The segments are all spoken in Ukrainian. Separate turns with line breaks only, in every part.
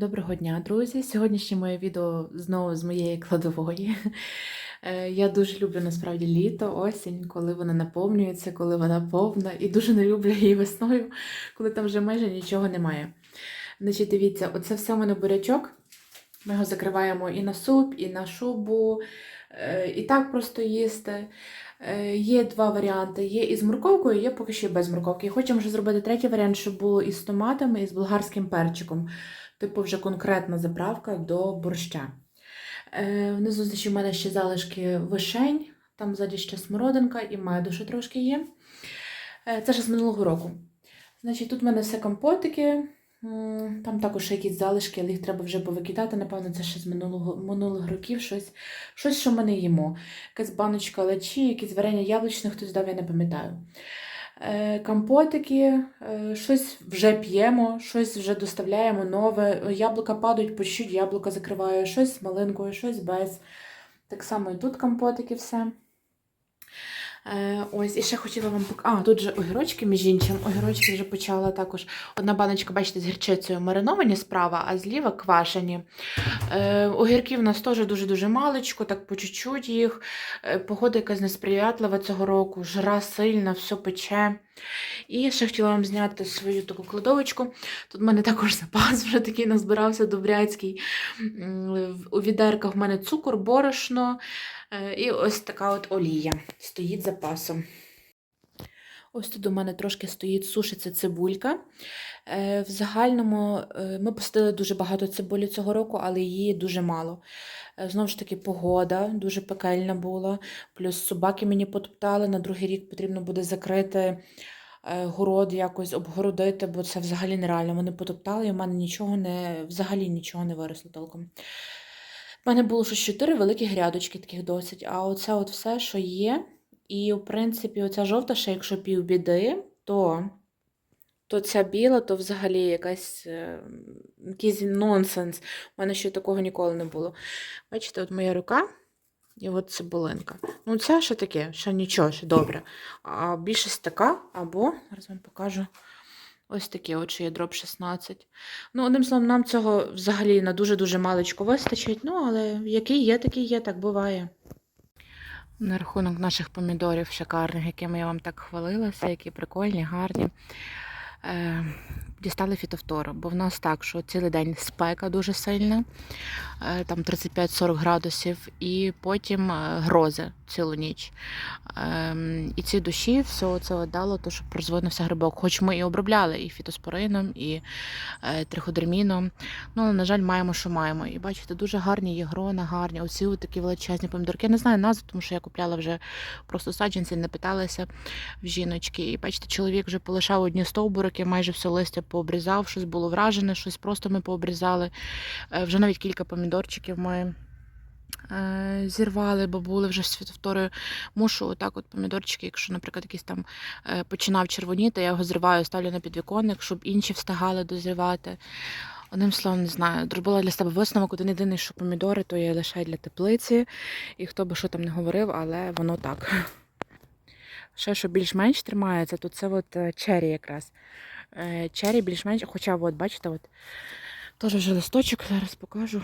Доброго дня, друзі! Сьогоднішнє моє відео знову з моєї кладової. Е, Я дуже люблю насправді літо, осінь, коли вона наповнюється, коли вона повна, і дуже не люблю її весною, коли там вже майже нічого немає. Значить, дивіться, оце все в мене бурячок. Ми його закриваємо і на суп, і на шубу, е, і так просто їсти. Е, Є два варіанти: є із морковкою, є поки що без морковки. І хочемо вже зробити третій варіант, щоб було із томатами, і з болгарським перчиком. Типу, вже конкретна заправка до борща. Е, внизу значить, у мене ще залишки вишень, там ззаді ще смородинка і меду ще трошки є. Е, це ще з минулого року. Значить, тут в мене все компотики. Там також якісь залишки, але їх треба вже повикидати. Напевно, це ще з минулого, минулих років щось, щось, що ми не їмо. Якась баночка лечі, якісь варення яблучне, хтось дав, я не пам'ятаю. Е, Компотики, е, щось вже п'ємо, щось вже доставляємо нове. Яблука падають, по чуть яблука закриваю, щось з малинкою, щось без. Так само і тут компотики все. Е, ось, і ще хотіла вам показати. А, тут же огірочки, між іншим. Огірочки вже почала також. Одна баночка, бачите, з гірчицею мариновані справа, а зліва квашені. Е, огірків у нас теж дуже-дуже маличко, так по чуть-чуть їх. Е, погода якась несприятлива цього року, жара сильна, все пече. І ще хотіла вам зняти свою таку кладовочку. Тут в мене також запас вже такий назбирався добряцький. У відерках в мене цукор, борошно і ось така от олія стоїть запасом. Ось тут у мене трошки стоїть сушиться цибулька. Е, В загальному е, ми посадили дуже багато цибулі цього року, але її дуже мало. Е, Знову ж таки, погода дуже пекельна була. Плюс собаки мені потоптали. На другий рік потрібно буде закрити е, город, якось обгородити, бо це взагалі нереально. Вони потоптали, і в мене нічого не, взагалі нічого не виросло толком. У мене було щось чотири великі грядочки, таких досить. А оце от все, що є. І, в принципі, оця жовта, ще якщо півбіди, то, то ця біла, то взагалі якась, е, якийсь нонсенс. У мене ще такого ніколи не було. Бачите, от моя рука і от цибулинка. Ну, це ще таке, ще нічого, ще добре. А більшість така, або, зараз вам покажу. Ось таке, от що є дроп 16. Ну, одним словом, нам цього взагалі на дуже-дуже малечко вистачить. Ну, але який є, такий є, так буває. На рахунок наших помідорів шикарних, якими я вам так хвалилася, які прикольні, гарні. Дістали фітофтору, бо в нас так, що цілий день спека дуже сильна, е, там 35-40 градусів, і потім е, грози цілу ніч. Ем, і ці душі все це дало, то, що розвинувся грибок. Хоч ми і обробляли і фітоспорином, і е, триходерміном. Ну, на жаль, маємо, що маємо. І бачите, дуже гарні є грона, гарні. Оці такі величезні помідорки. Я не знаю назву, тому що я купляла вже просто саджанці, не питалася в жіночки. І бачите, чоловік вже полишав одні стовбурики, майже все листя пообрізав, щось було вражене, щось просто ми пообрізали. Е, Вже навіть кілька помідорчиків ми е, зірвали, бо були вже з фітофторою. Мушу отак от помідорчики, якщо, наприклад, якийсь там е, починав червоніти, я його зриваю, ставлю на підвіконник, щоб інші встигали дозрівати. Одним словом, не знаю, зробила для себе висновок, один єдиний, що помідори, то я лише для теплиці. І хто би що там не говорив, але воно так. Ще, що більш-менш тримається, то це от чері якраз. Е, Чері більш-менш, хоча, от, бачите, от, теж вже листочок, зараз покажу.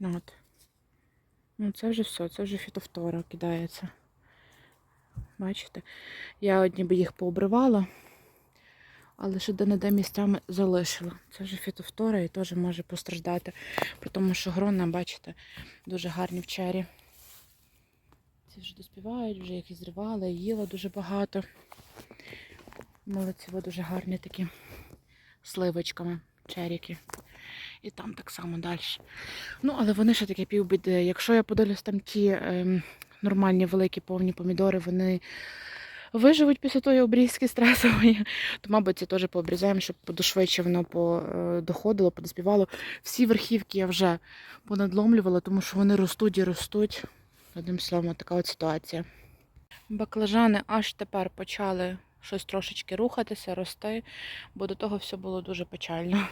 Ну, от. Ну, це вже все, це вже фітофтора кидається. Бачите? Я одні би їх пообривала, але ще де-не-де місцями залишила. Це вже фітофтора і теж може постраждати. При тому, що грона, бачите, дуже гарні в чері. Ці вже доспівають, вже їх і зривала, їла дуже багато. Молодці, дуже гарні такі сливочками, черіки. І там так само далі. Ну, але вони ще таке півбіди. Якщо я подивлюсь там ті ем, нормальні великі повні помідори, вони виживуть після тої обрізки стресової, то, мабуть, ці теж пообрізаємо, щоб подошвидше воно по- доходило, подоспівало. Всі верхівки я вже понадломлювала, тому що вони ростуть і ростуть. Одним словом, така от ситуація. Баклажани аж тепер почали щось трошечки рухатися, рости, бо до того все було дуже печально.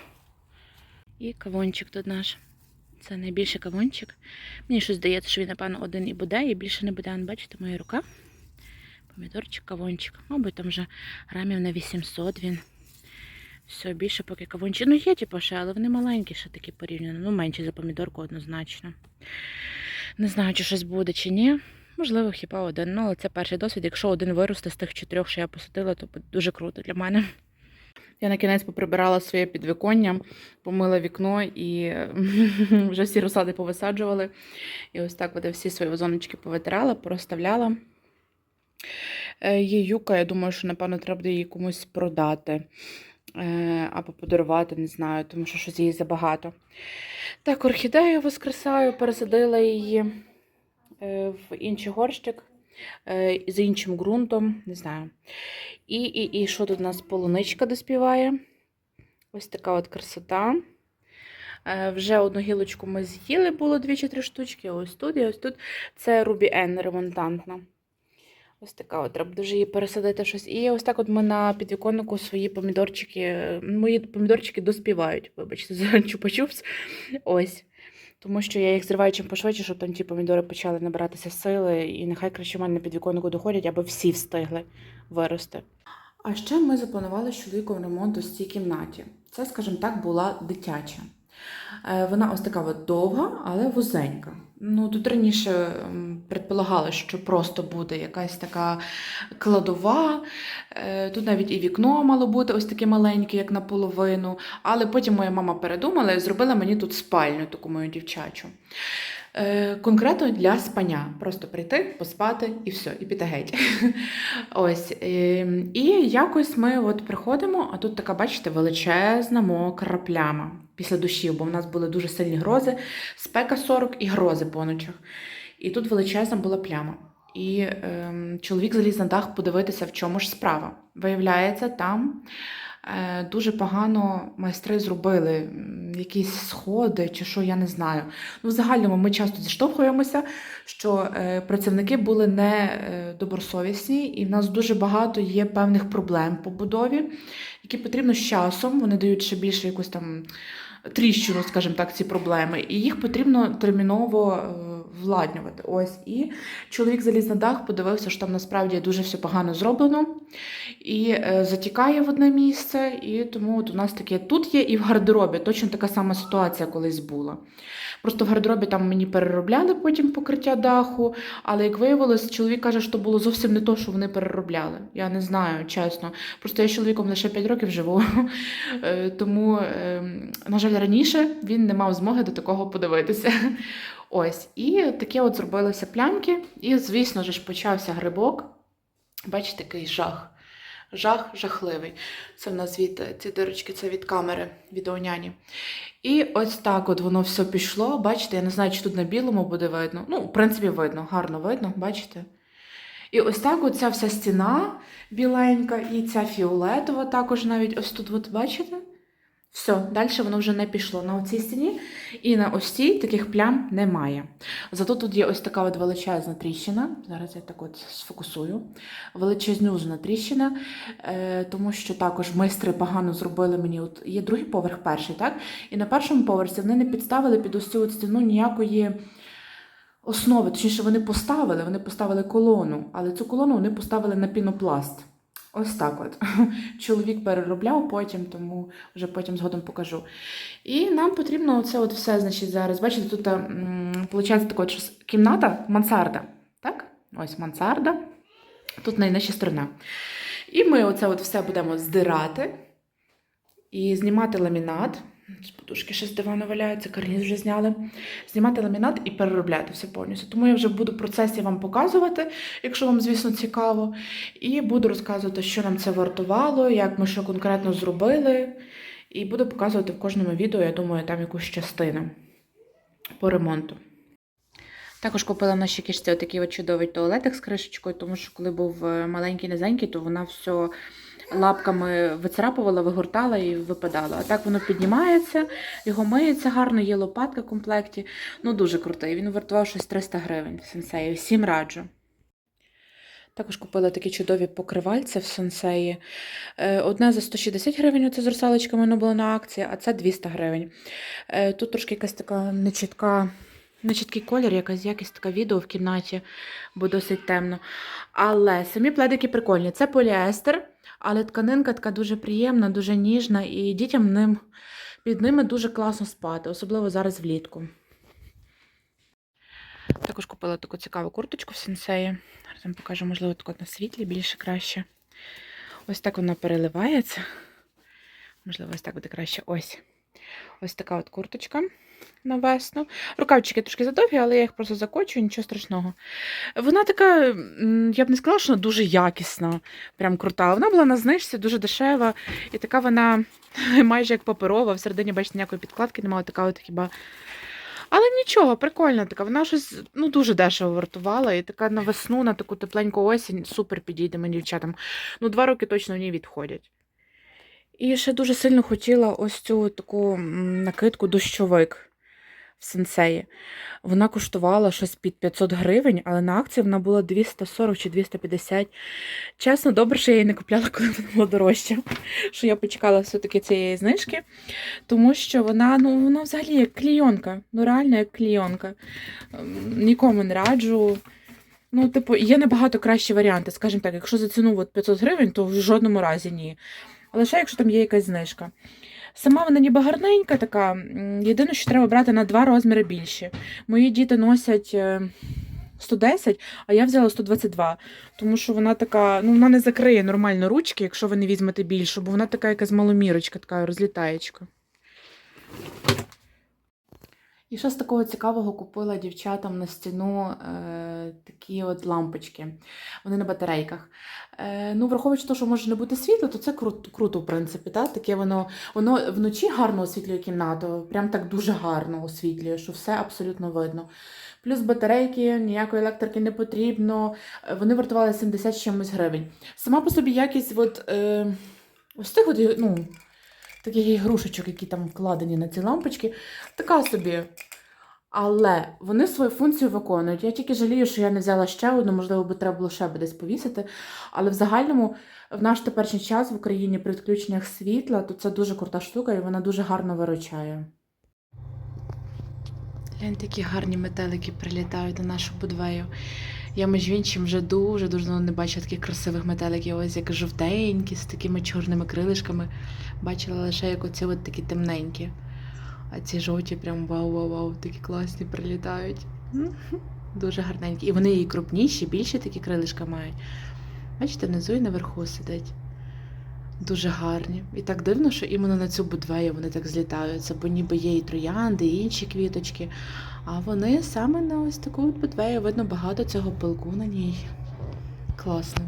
І кавунчик тут наш. Це найбільший кавунчик. Мені щось здається, що він, напевно, один і буде, і більше не буде. Бачите, моя рука. Помідорчик, кавунчик. Мабуть, там вже грамів на 800 він. Все, більше поки кавунчі. Ну, є, типу, ще, але вони маленькі, ще такі порівняно. Ну, менші за помідорку однозначно. Не знаю, чи щось буде, чи ні. Можливо, хіба один. Ну, але це перший досвід. Якщо один виросте з тих чотирьох, що я посадила, то буде дуже круто для мене. Я на кінець поприбирала своє підвіконня, помила вікно і вже всі розсади повисаджували. І ось так я всі свої вазоночки повитирала, пороставляла. Е, Є юка, я думаю, що, напевно, треба буде її комусь продати е, або подарувати, не знаю, тому що щось її забагато. Так, орхідею воскресаю, пересадила її в інший горщик е, з іншим ґрунтом, не знаю. І, і, і що тут у нас полуничка доспіває? Ось така от красота. Е, Вже одну гілочку ми з'їли, було дві чи три штучки. Ось тут і ось тут. Це Ruby N ремонтантна. Ось така от, треба дуже її пересадити щось. І ось так от ми на підвіконнику свої помідорчики, е, мої помідорчики доспівають, вибачте, за чупа-чупс. Ось. Тому що я їх зриваю чим пошвидше, щоб там ті помідори почали набиратися сили, і нехай краще в мене під віконку доходять, аби всі встигли вирости. А ще ми запланували чоловіком ремонт у цій кімнаті. Це, скажімо так, була дитяча. Е, Вона ось така от довга, але вузенька. Ну, тут раніше предполагали, що просто буде якась така кладова. Е, Тут навіть і вікно мало бути ось таке маленьке, як наполовину. Але потім моя мама передумала і зробила мені тут спальню, таку мою дівчачу. Е, Конкретно для спання. Просто прийти, поспати і все, і піти геть. Ось. е, І якось ми от приходимо, а тут така, бачите, величезна мокра пляма після душів, бо в нас були дуже сильні грози, спека 40 і грози по ночах. І тут величезна була пляма. І ем, чоловік заліз на дах подивитися, в чому ж справа. Виявляється, там е, дуже погано майстри зробили якісь сходи чи що, я не знаю. Ну, в загальному ми часто зіштовхуємося, що е, працівники були не е, і в нас дуже багато є певних проблем по будові, які потрібно з часом, вони дають ще більше якусь там тріщину, скажімо так, ці проблеми, і їх потрібно терміново е, владнювати. Ось і чоловік заліз на дах, подивився, що там насправді дуже все погано зроблено, і е, затікає в одне місце. І тому от у нас таке тут є і в гардеробі. Точно така сама ситуація колись була. Просто в гардеробі там мені переробляли потім покриття даху, але як виявилось, чоловік каже, що було зовсім не то, що вони переробляли. Я не знаю, чесно. Просто я з чоловіком лише 5 років живу. Е, Тому, е, на жаль, раніше він не мав змоги до такого подивитися. Ось, і таке от зробилися плямки, і, звісно ж, почався грибок. Бачите, який жах. Жах жахливий. Це в нас від ці дирочки, це від камери відеоняні. І ось так от воно все пішло. Бачите, я не знаю, чи тут на білому буде видно. Ну, в принципі, видно, гарно видно, бачите? І ось так от ця вся стіна біленька, і ця фіолетова також навіть ось тут, от бачите? Все, далі воно вже не пішло на оцій стіні, і на ось цій таких плям немає. Зато тут є ось така от величезна тріщина. Зараз я так от сфокусую. Величезнюзна тріщина, е, тому що також майстри погано зробили мені. От є другий поверх, перший, так? І на першому поверсі вони не підставили під ось цю от стіну ніякої основи. Точніше, вони поставили, вони поставили колону, але цю колону вони поставили на пінопласт. Ось так от. Чоловік переробляв потім, тому вже потім згодом покажу. І нам потрібно це от все, значить, зараз. Бачите, тут виходить така кімната, мансарда. Так? Ось мансарда. Тут найнижча сторона. І ми оце от все будемо здирати і знімати ламінат. З подушки ще з дивану валяються, карніз вже зняли. Знімати ламінат і переробляти все повністю. Тому я вже буду процесі вам показувати, якщо вам, звісно, цікаво. І буду розказувати, що нам це вартувало, як ми що конкретно зробили. І буду показувати в кожному відео, я думаю, там якусь частину по ремонту. Також купила в нашій кішці отакий от чудовий туалетик з кришечкою, тому що коли був е, маленький низенький, то вона все лапками вицарапувала, вигортала і випадала. А так воно піднімається, його миється гарно, є лопатка в комплекті. Ну, дуже крутий. Він вартував щось 300 гривень в сенсеї. Всім раджу. Також купила такі чудові покривальця в сенсеї. Е, Одне за 160 гривень, оце з русалочками воно було на акції, а це 200 гривень. Е, Тут трошки якась така нечітка Нечіткий колір, якась якість така відео в кімнаті, бо досить темно. Але самі пледики прикольні. Це поліестер, але тканинка така дуже приємна, дуже ніжна, і дітям ним, під ними дуже класно спати, особливо зараз влітку. Також купила таку цікаву курточку в сенсеї. Зараз вам покажу, можливо, так от на світлі більше краще. Ось так вона переливається. Можливо, ось так буде краще. Ось. Ось така от курточка на весну. Рукавчики трошки задовгі, але я їх просто закочую, нічого страшного. Вона така, я б не сказала, що вона дуже якісна, прям крута. Вона була на знижці, дуже дешева, і така вона майже як паперова. Всередині, бачите, ніякої підкладки немає, така от хіба. Але нічого, прикольна така. Вона щось ну, дуже дешево вартувала. І така на весну, на таку тепленьку осінь, супер підійде мені дівчатам. Ну, два роки точно в ній відходять. І ще дуже сильно хотіла ось цю таку накидку дощовик в сенсеї. Вона коштувала щось під 500 гривень, але на акції вона була 240 чи 250. Чесно, добре, що я її не купляла, коли вона була дорожча. Що я почекала все-таки цієї знижки, тому що вона, ну, вона взагалі як клійонка. Ну, реально як клійонка. Нікому не раджу. Ну, типу, є набагато кращі варіанти. Скажімо так, якщо за ціну от 500 гривень, то в жодному разі ні. Лише якщо там є якась знижка. Сама вона ніби гарненька така. Єдине, що треба брати на два розміри більші. Мої діти носять е, 110, а я взяла 122, тому що вона така, ну вона не закриє нормально ручки, якщо ви не візьмете більшу, бо вона така якась маломірочка, така розлітаєчка. І що з такого цікавого купила дівчатам на стіну е, такі от лампочки. Вони на батарейках. Е, ну, враховуючи те, що може не бути світло, то це круто, круто в принципі. Та? Таке воно, воно вночі гарно освітлює кімнату, прям так дуже гарно освітлює, що все абсолютно видно. Плюс батарейки, ніякої електрики не потрібно. Е, Вони вартували 70 чимось гривень. Сама по собі якість от, е, ось тих от, ну, таких ігрушечок, які там вкладені на ці лампочки, така собі. Але вони свою функцію виконують. Я тільки жалію, що я не взяла ще одну, можливо, би треба було ще би десь повісити. Але в загальному, в наш теперішній час в Україні при відключеннях світла, то це дуже крута штука і вона дуже гарно виручає. Гляньте, які гарні метелики прилітають до нашу будвею. Я між іншим вже дуже-дуже давно не бачила таких красивих метеликів, ось як жовтенькі, з такими чорними крилишками. Бачила лише як оці от такі темненькі. А ці жовті прям вау-вау-вау, такі класні прилітають. Дуже гарненькі. І вони і крупніші, більше такі крилишка мають. Бачите, внизу і наверху сидять. Дуже гарні. І так дивно, що іменно на цю будвею вони так злітаються, бо ніби є і троянди, і інші квіточки. А вони саме на ось таку будвею видно багато цього пилку на ній. Класно.